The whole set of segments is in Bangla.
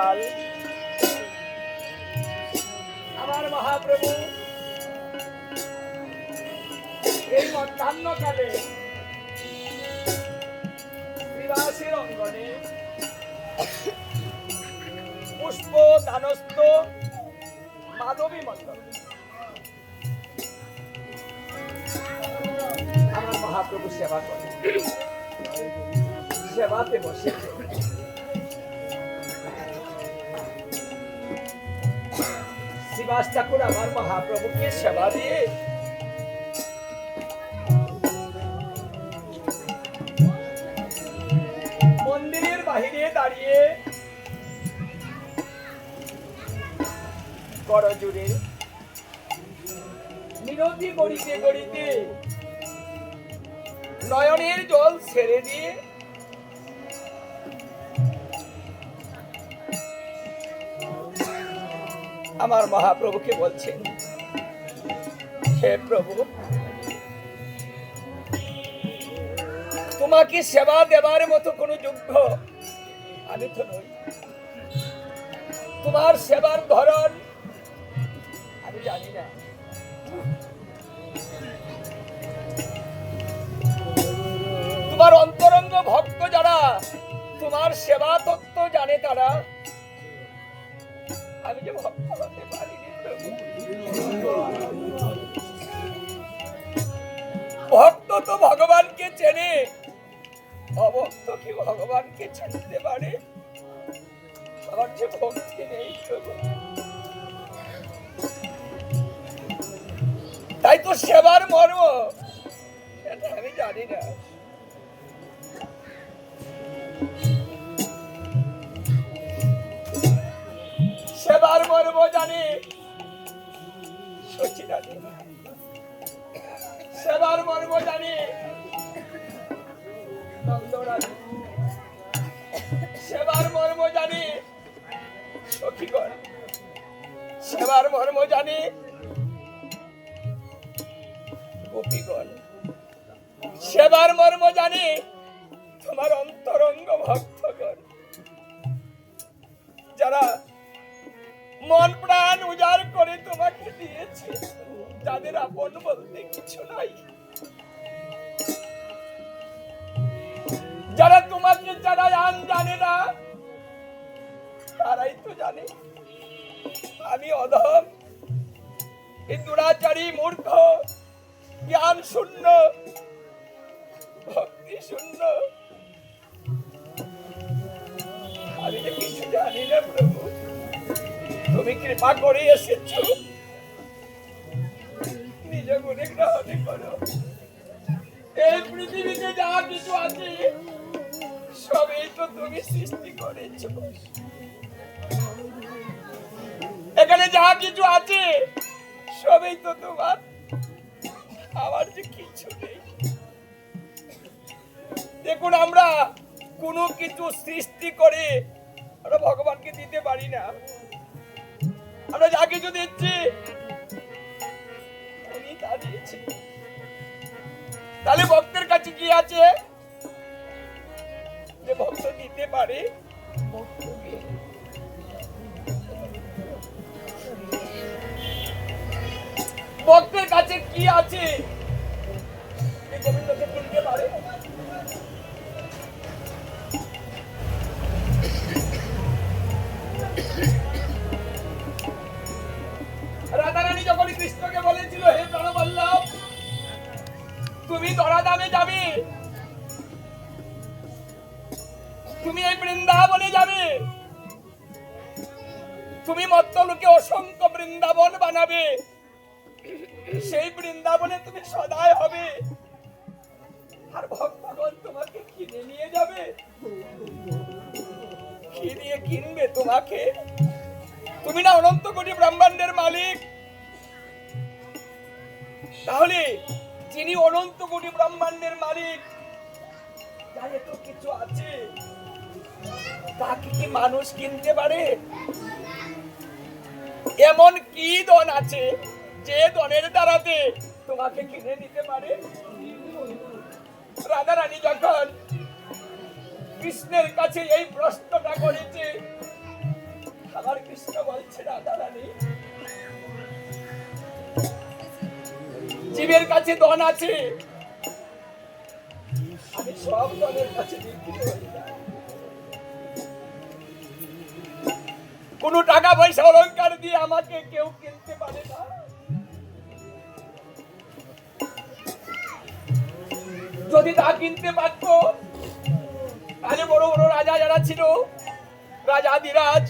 কাল। আমার মহাপ্রভু, এই মধ্যাহ্ন কালে বিবাসের অঙ্গনে পুষ্প দানস্থ মাধবী মন্ডল আমার মহাপ্রভু সেবা করে। সেবাতে বসেছে শিবাস ঠাকুর, আমার মহাপ্রভুকে সেবা দিয়ে? মন্দিরের বাহিরে দাঁড়িয়ে করজুড়ে মিনতি করিতে করিতে নয়নের জল ছেড়ে দিয়ে আমার মহাপ্রভুকে বলছেন হে প্রভু, তোমাকে সেবা দেবার মতো কোনো যোগ্য আমি তো নই। তোমার সেবার ধরন আমি জানি না। তোমার অন্তরঙ্গ ভক্ত যারা, তোমার সেবা তত্ত্ব জানে তারা আমি যে ভক্ত ভক্ত তো ভগবানকে চেনে। অভক্ত কি ভগবানকে চিনতে পারে? আমার যে ভক্তি নেই তাই তো সেবার মর্ম। আমি জানি না। মর্ম জানি। সেবার মর্ম জানি। সেবার মর্ম জানি। সখীগণ সেবার মর্ম জানি। গোপীগণ সেবার মর্ম জানি। তোমার অন্তরঙ্গ ভক্তগণ দিয়েছে। যাদের আপন বলতে কিছু নাই। যারা তোমাকে যারা আন জানে না, তারাই তো জানে। আমি অধম, এই মূর্খ, জ্ঞান শূন্য, ভক্তি শূন্য। আমি কিছু জানি না প্রভু, তুমি কৃপা করে এসেছ। তোমার আমার যে কিছু নেই। দেখুন, আমরা কোনো কিছু সৃষ্টি করে আমরা ভগবানকে দিতে পারি না। আমরা যা কিছু দিচ্ছি, উনি তা দিয়েছে। তাহলে ভক্তের কাছে কি আছে? যে ভক্ত দিতে পারে ভক্তকে। ভক্তের কাছে কি আছে? তুমি যাবে। তুমি এই বৃন্দাবনে যাবে। তুমি অসংখ্য বৃন্দাবন বানাবে। সেই বৃন্দাবনে তুমি সদায় হবে। আর ভক্তগণ তোমাকে কিনে নিয়ে যাবে। কি কিনবে তোমাকে? তুমি না অনন্ত কোটি ব্রহ্মাণ্ডের মালিক। তাহলে যিনি অনন্ত কোটি ব্রহ্মাণ্ডের মালিক যার এত কিছু আছে। তাকে কি মানুষ কিনতে পারে? এমন কি দন আছে? যে ধনের দ্বারাতে তোমাকে কিনে নিতে পারে রাধা রানী যখন কৃষ্ণের কাছে এই প্রশ্নটা করেছে কৃষ্ণ বলছে রাধা রানী জীবের কাছে ধন আছে, আমি সব কাছে কোনো টাকা পয়সা অলংকার দিয়ে আমাকে কেউ কিনতে পারে না। যদি তা কিনতে পারতো, তাহলে বড় বড় রাজা যারা ছিল রাজাদিরাজ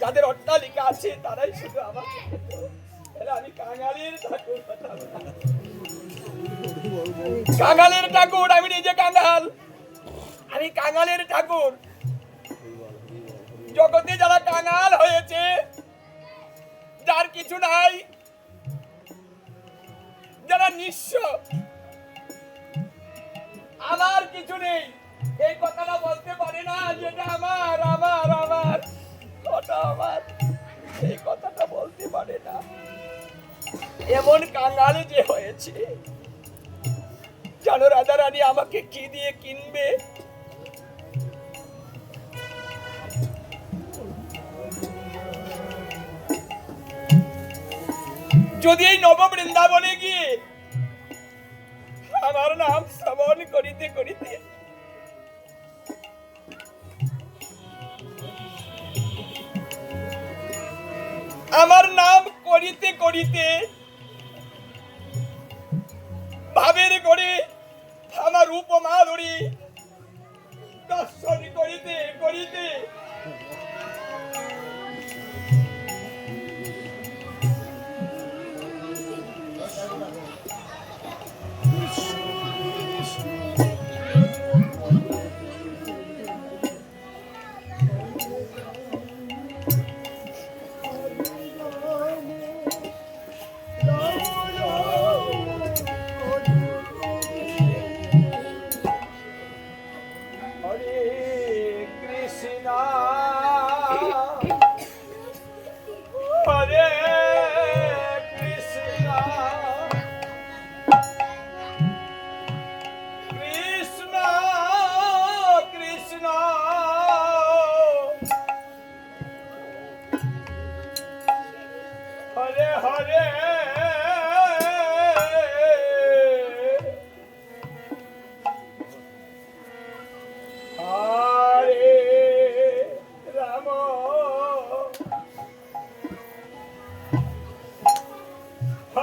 যাদের অট্টালিকা আছে, তারাই শুধু আমার। আমি কাঙালের ঠাকুর, আমি নিজে কাঙাল। আমি কাঙালের ঠাকুর। জগতে যারা কাঙাল হয়েছে, যার কিছু নাই, যারা নিঃস্ব আমার কিছু নেই। এই কথাটা বলতে পারে না, যেটা আমার আমার আমার। ওটা আমার, এই কথাটা বলতে পারে না। এমন কাঙাল যে হয়েছে। জানো রাজা রানী, আমাকে কি দিয়ে কিনবে? যদি এই নব বৃন্দাবনে গিয়ে আমার নাম শ্রবণ করিতে করিতে। আমার নাম করিতে করিতে ভাবের করে আমার উপমা দর্শন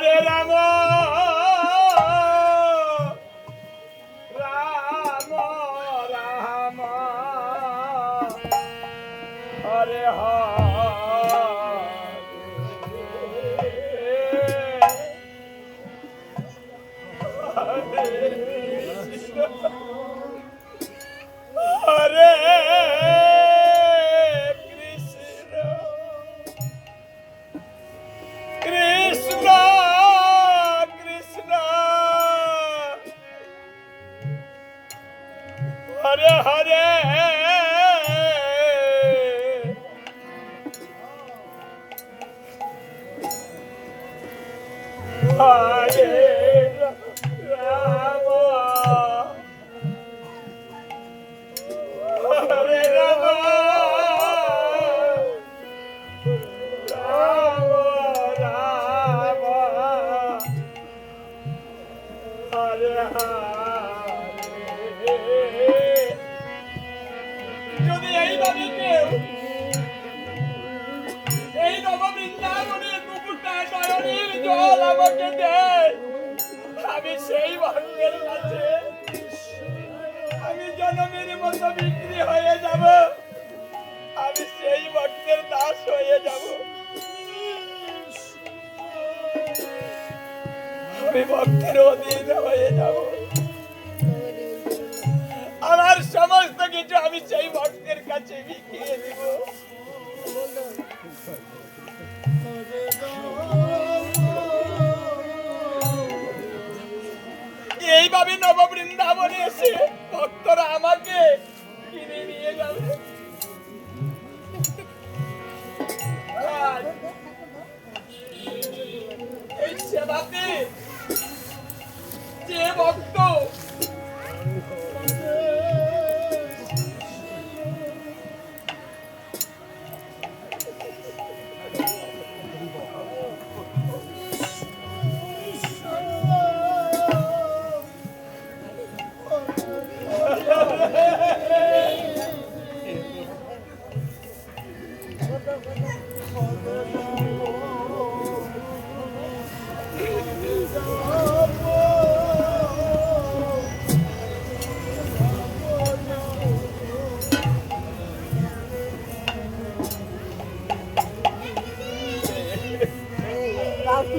હરે રામા জনমের মতো বিক্রি হয়ে যাব। আমি সেই ভক্তের দাস হয়ে যাব। আমি ভক্তের অধীন হয়ে যাব। আমার সমস্ত কিছু আমি সেই ভক্তের কাছে বিকিয়ে দিব। এইভাবে নববৃন্দাবনে এসে ভক্তরা আমাকে কিনে নিয়ে যাবে। এই সেবাতে যে ভক্ত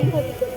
Gracias.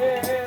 yeah.